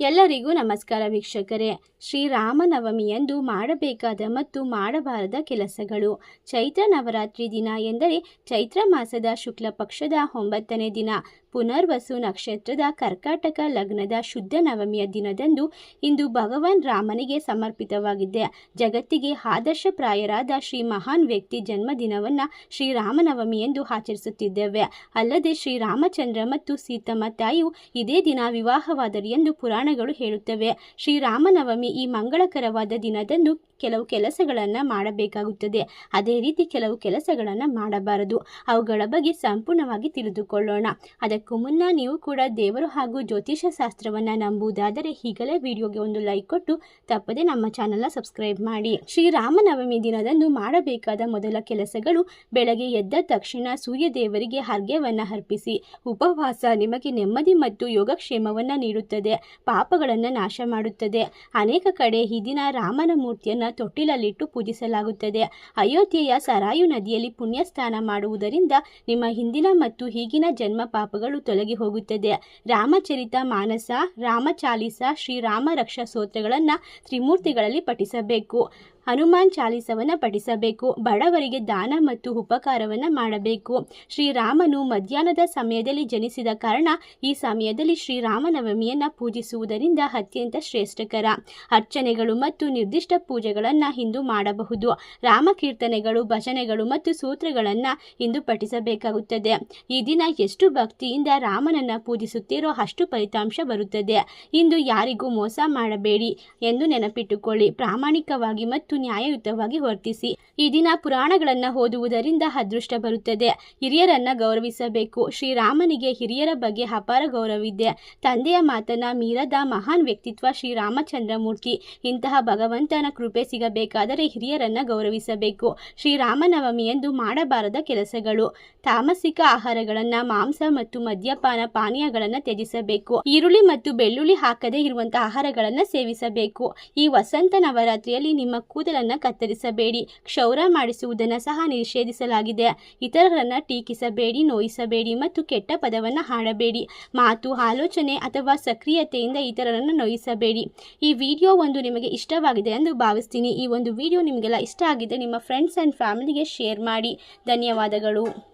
ಎಲ್ಲರಿಗೂ ನಮಸ್ಕಾರ ವೀಕ್ಷಕರೇ. ಶ್ರೀರಾಮನವಮಿಯಂದು ಮಾಡಬೇಕಾದ ಮತ್ತು ಮಾಡಬಾರದ ಕೆಲಸಗಳು. ಚೈತ್ರ ನವರಾತ್ರಿ ದಿನ ಎಂದರೆ ಚೈತ್ರ ಮಾಸದ ಶುಕ್ಲ ಪಕ್ಷದ ಒಂಬತ್ತನೇ ದಿನ. ಪುನರ್ವಸು ನಕ್ಷತ್ರದ ಕರ್ಕಾಟಕ ಲಗ್ನದ ಶುದ್ಧ ನವಮಿಯ ದಿನದಂದು ಇಂದು ಭಗವಾನ್ ರಾಮನಿಗೆ ಸಮರ್ಪಿತವಾಗಿದೆ ಜಗತ್ತಿಗೆ ಆದರ್ಶಪ್ರಾಯರಾದ ಶ್ರೀ ಮಹಾನ್ ವ್ಯಕ್ತಿ ಜನ್ಮದಿನವನ್ನು ಶ್ರೀರಾಮನವಮಿ ಎಂದು ಆಚರಿಸುತ್ತಿದ್ದೇವೆ. ಅಲ್ಲದೆ ಶ್ರೀರಾಮಚಂದ್ರ ಮತ್ತು ಸೀತಮ್ಮ ತಾಯಿಯು ಇದೇ ದಿನ ವಿವಾಹವಾದರು ಎಂದು ಪುರಾಣಗಳು ಹೇಳುತ್ತವೆ. ಶ್ರೀರಾಮನವಮಿ ಈ ಮಂಗಳಕರವಾದ ದಿನದಂದು ಕೆಲವು ಕೆಲಸಗಳನ್ನು ಮಾಡಬೇಕಾಗುತ್ತದೆ. ಅದೇ ರೀತಿ ಕೆಲವು ಕೆಲಸಗಳನ್ನು ಮಾಡಬಾರದು. ಅವುಗಳ ಬಗ್ಗೆ ಸಂಪೂರ್ಣವಾಗಿ ತಿಳಿದುಕೊಳ್ಳೋಣ. ಅದಕ್ಕೂ ಮುನ್ನ ನೀವು ಕೂಡ ದೇವರು ಹಾಗೂ ಜ್ಯೋತಿಷ ಶಾಸ್ತ್ರವನ್ನು ನಂಬುವುದಾದರೆ ಈಗಲೇ ವಿಡಿಯೋಗೆ ಒಂದು ಲೈಕ್ ಕೊಟ್ಟು ತಪ್ಪದೆ ನಮ್ಮ ಚಾನಲ್ನ ಸಬ್ಸ್ಕ್ರೈಬ್ ಮಾಡಿ. ಶ್ರೀರಾಮನವಮಿ ದಿನದಂದು ಮಾಡಬೇಕಾದ ಮೊದಲ ಕೆಲಸಗಳು ಬೆಳಗ್ಗೆ ಎದ್ದ ತಕ್ಷಣ ಸೂರ್ಯ ದೇವರಿಗೆ ಹರ್ಗೆವನ್ನು ಅರ್ಪಿಸಿ. ಉಪವಾಸ ನಿಮಗೆ ನೆಮ್ಮದಿ ಮತ್ತು ಯೋಗಕ್ಷೇಮವನ್ನು ನೀಡುತ್ತದೆ. ಪಾಪಗಳನ್ನು ನಾಶ ಮಾಡುತ್ತದೆ. ಅನೇಕ ಕಡೆ ಈ ದಿನ ರಾಮನ ಮೂರ್ತಿಯನ್ನು ತೊಟ್ಟಿಲಲ್ಲಿಟ್ಟು ಪೂಜಿಸಲಾಗುತ್ತದೆ. ಅಯೋಧ್ಯೆಯ ಸರಾಯು ನದಿಯಲ್ಲಿ ಪುಣ್ಯಸ್ಥಾನ ಮಾಡುವುದರಿಂದ ನಿಮ್ಮ ಹಿಂದಿನ ಮತ್ತು ಈಗಿನ ಜನ್ಮ ಪಾಪಗಳು ತೊಲಗಿ ಹೋಗುತ್ತದೆ. ರಾಮಚರಿತ ಮಾನಸ ರಾಮಚಾಲಿಸ ಶ್ರೀರಾಮ ರಕ್ಷಾ ಸ್ತೋತ್ರಗಳನ್ನು ತ್ರಿಮೂರ್ತಿಗಳಲ್ಲಿ ಪಠಿಸಬೇಕು. ಹನುಮಾನ್ ಚಾಲೀಸವನ್ನು ಪಠಿಸಬೇಕು, ಬಡವರಿಗೆ ದಾನ ಮತ್ತು ಉಪಕಾರವನ್ನು ಮಾಡಬೇಕು. ಶ್ರೀರಾಮನು ಮಧ್ಯಾಹ್ನದ ಸಮಯದಲ್ಲಿ ಜನಿಸಿದ ಕಾರಣ ಈ ಸಮಯದಲ್ಲಿ ಶ್ರೀರಾಮನವಮಿಯನ್ನು ಪೂಜಿಸುವುದರಿಂದ ಅತ್ಯಂತ ಶ್ರೇಷ್ಠಕರ. ಅರ್ಚನೆಗಳು ಮತ್ತು ನಿರ್ದಿಷ್ಟ ಪೂಜೆಗಳನ್ನು ಇಂದು ಮಾಡಬಹುದು. ರಾಮಕೀರ್ತನೆಗಳು, ಭಜನೆಗಳು ಮತ್ತು ಸೂತ್ರಗಳನ್ನು ಇಂದು ಪಠಿಸಬೇಕಾಗುತ್ತದೆ. ಈ ದಿನ ಎಷ್ಟು ಭಕ್ತಿಯಿಂದ ರಾಮನನ್ನು ಪೂಜಿಸುತ್ತೀರೋ ಅಷ್ಟು ಫಲಿತಾಂಶ ಬರುತ್ತದೆ. ಇಂದು ಯಾರಿಗೂ ಮೋಸ ಮಾಡಬೇಡಿ ಎಂದು ನೆನಪಿಟ್ಟುಕೊಳ್ಳಿ. ಪ್ರಾಮಾಣಿಕವಾಗಿ ಮತ್ತು ನ್ಯಾಯಯುತವಾಗಿ ವರ್ತಿಸಿ. ಈ ದಿನ ಪುರಾಣಗಳನ್ನು ಓದುವುದರಿಂದ ಅದೃಷ್ಟ ಬರುತ್ತದೆ. ಹಿರಿಯರನ್ನ ಗೌರವಿಸಬೇಕು. ಶ್ರೀರಾಮನಿಗೆ ಹಿರಿಯರ ಬಗ್ಗೆ ಅಪಾರ ಗೌರವಿದೆ ತಂದೆಯ ಮಾತನ್ನ ಮೀರದ ಮಹಾನ್ ವ್ಯಕ್ತಿತ್ವ ಶ್ರೀರಾಮಚಂದ್ರಮೂರ್ತಿ ಇಂತಹ ಭಗವಂತನ ಕೃಪೆ ಸಿಗಬೇಕಾದರೆ ಹಿರಿಯರನ್ನ ಗೌರವಿಸಬೇಕು. ಶ್ರೀರಾಮನವಮಿಯಂದು ಮಾಡಬಾರದ ಕೆಲಸಗಳು. ತಾಮಸಿಕ ಆಹಾರಗಳನ್ನ ಮಾಂಸ ಮತ್ತು ಮದ್ಯಪಾನ ಪಾನೀಯಗಳನ್ನು ತ್ಯಜಿಸಬೇಕು. ಈರುಳ್ಳಿ ಮತ್ತು ಬೆಳ್ಳುಳ್ಳಿ ಹಾಕದೇ ಇರುವಂತಹ ಆಹಾರಗಳನ್ನು ಸೇವಿಸಬೇಕು. ಈ ವಸಂತ ನವರಾತ್ರಿಯಲ್ಲಿ ನಿಮ್ಮ ಕೂದಲನ್ನು ಕತ್ತರಿಸಬೇಡಿ. ಕ್ಷೌರ ಮಾಡಿಸುವುದನ್ನು ಸಹ ನಿಷೇಧಿಸಲಾಗಿದೆ. ಇತರರನ್ನು ಟೀಕಿಸಬೇಡಿ, ನೋಯಿಸಬೇಡಿ ಮತ್ತು ಕೆಟ್ಟ ಪದವನ್ನು ಹಾಡಬೇಡಿ. ಮಾತು, ಆಲೋಚನೆ ಅಥವಾ ಸಕ್ರಿಯತೆಯಿಂದ ಇತರರನ್ನು ನೋಯಿಸಬೇಡಿ. ಈ ವಿಡಿಯೋ ಒಂದು ನಿಮಗೆ ಇಷ್ಟವಾಗಿದೆ ಎಂದು ಭಾವಿಸ್ತೀನಿ. ಈ ಒಂದು ವಿಡಿಯೋ ನಿಮಗೆಲ್ಲ ಇಷ್ಟ ಆಗಿದೆ, ನಿಮ್ಮ ಫ್ರೆಂಡ್ಸ್ ಆ್ಯಂಡ್ ಫ್ಯಾಮಿಲಿಗೆ ಶೇರ್ ಮಾಡಿ. ಧನ್ಯವಾದಗಳು.